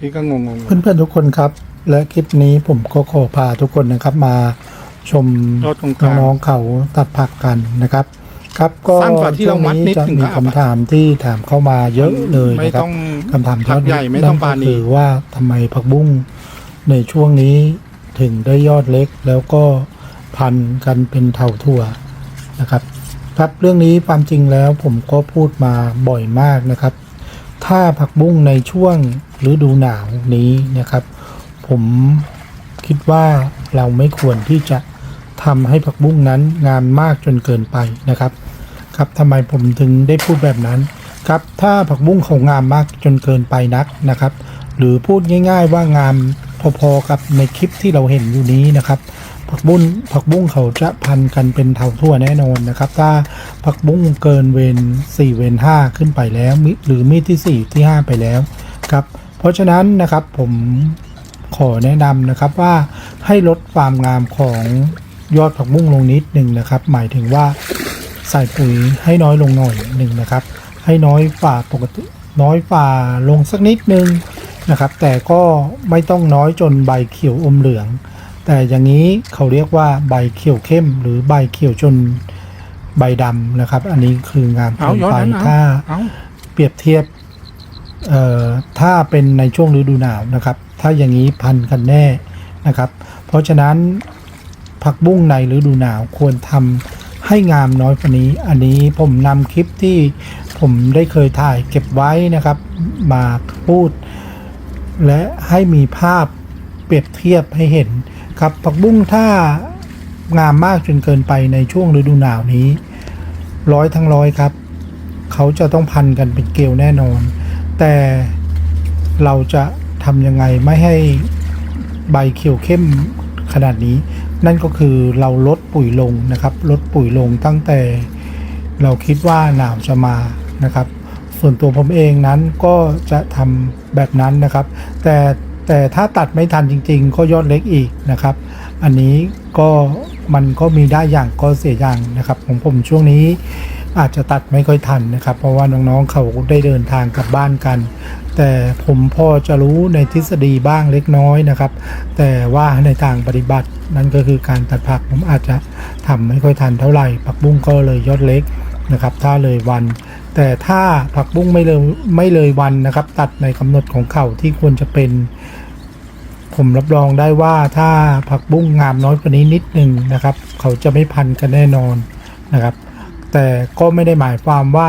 พี่ก็งงงเพื่อนๆทุกคนครับ และคลิปนี้ผมก็ขอพาทุกคนนะครับมาชมรถตรงกลางน้องๆเขาตัดผักกันนะครับ ครับก็สั้นกว่าที่เรามัดนิดจะนึงมีครับคำถามที่ถามเข้ามาเยอะเลยไม่นะครับต้องคำถามผักใหญ่ไม่ต้องปานั่นนีก็คือว่าทำไมผักบุ้งในช่วงนี้ถึงได้ยอดเล็กแล้วก็พันกันเป็นเถาถั่วนะครับ ครับเรื่องนี้ความจริงแล้วผมก็พูดมาบ่อยมากนะครับ ถ้าผักบุ้งในช่วงฤดูหนาวนี้นะครับ ผมคิดว่าเราไม่ควรที่จะทำให้ผักบุ้งนั้นงามมากจนเกินไปนะครับ ครับทำไมผมถึงได้พูดแบบนั้นครับถ้าผักบุ้งเขางามมากจนเกินไปนักนะครับ หรือพูดง่าย ๆว่างามพอๆกับในคลิปที่เราเห็นอยู่นี้นะครับ ผักบุ้งผักบุ้งเขาจะพันกันเป็นเถาทั่วแน่นอนนะครับ ถ้าผักบุ้งเกินเวน4เวน5ขึ้นไปแล้วมิหรือมีดที่ 4 ที่ 5 ไปแล้วครับเพราะฉะนั้นนะครับผมขอแนะนำนะครับว่าให้ลดความงามของยอดผักบุ้งลงนิดหนึ่งนะครับ หมายถึงว่าใส่ปุ๋ยให้น้อยลงหน่อยหนึ่งนะครับ ให้น้อยฝ่าปกติน้อยฝ่าลงสักนิดนึงนะครับ แต่ก็ไม่ต้องน้อยจนใบเขียวอมเหลือง แต่อย่างนี้เขาเรียกว่าใบเขียวเข้ม หรือใบเขียวจนใบดำนะครับ อันนี้คืองามเอาเกินย้อนไปนั้นเอาถ้าเอา เปรียบเทียบเอ่อถ้าเป็นในช่วงฤดูหนาวนะครับ ถ้าอย่างนี้พันกันแน่นะครับ เพราะฉะนั้นผักบุ้งในฤดูหนาวควรทำให้งามน้อยกว่านี้ อันนี้ผมนำคลิปที่ผมได้เคยถ่ายเก็บไว้นะครับ มาพูด และให้มีภาพเปรียบเทียบให้เห็น ครับผักบุ้งถ้างามมากจนเกินไปในช่วงฤดูหนาวนี้ ร้อยทั้งร้อยครับ เขาจะต้องพันกันเป็นเกลียวแน่นอน แต่เราจะทำยังไงไม่ให้ใบเขียวเข้มขนาดนี้ นั่นก็คือเราลดปุ๋ยลงนะครับ ลดปุ๋ยลงตั้งแต่ เราคิดว่าหนาวจะมานะครับ ส่วนตัวผมเองนั้นก็จะทำแบบนั้นนะครับ แต่ แต่ถ้าตัดไม่ทันจริง ๆ ก็ยอดเล็กอีกนะครับ อันนี้ก็มันก็มีได้อย่างก็เสียอย่างนะครับของผมช่วงนี้อาจจะตัดไม่ค่อยทันนะครับ เพราะว่าน้องๆเขาได้เดินทางกลับบ้านกัน แต่ผมพอจะรู้ในทฤษฎีบ้างเล็กน้อยนะครับ แต่ว่าในทางปฏิบัตินั่นก็คือการตัดผักผมอาจจะทำไม่ค่อยทันเท่าไหร่ผักบุ้งก็เลยยอดเล็กนะครับ ถ้าเลยวัน แต่ถ้าผักบุ้งไม่เลยไม่เลยวันนะครับ ตัดในกำหนดของเขาที่ควรจะเป็น ผมรับรองได้ว่าถ้าผักบุ้งงามน้อยกว่านี้นิดนึงนะครับ เขาจะไม่พันกันแน่นอนนะครับ แต่ก็ไม่ได้หมายความว่า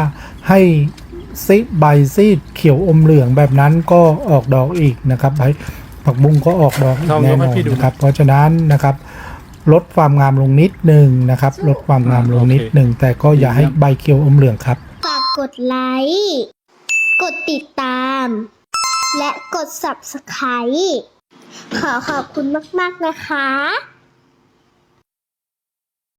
ให้ซิใบซีดเขียวอมเหลืองแบบนั้นก็ออกดอกอีกนะครับใบผักบุ้งก็ออกดอกอีลกองแน่ยกนให้อนพี่ดูนะครับ เพราะฉะนั้นนะครับลดความงามลงนิดนึงนะครับ ลดความงามลงนิดนึงแต่ก็อย่าให้ใบเขียวอมเหลืองครับฝาก กดไลค์ กดติดตาม และกด subscribe ขอขอบคุณมาก ๆ นะคะ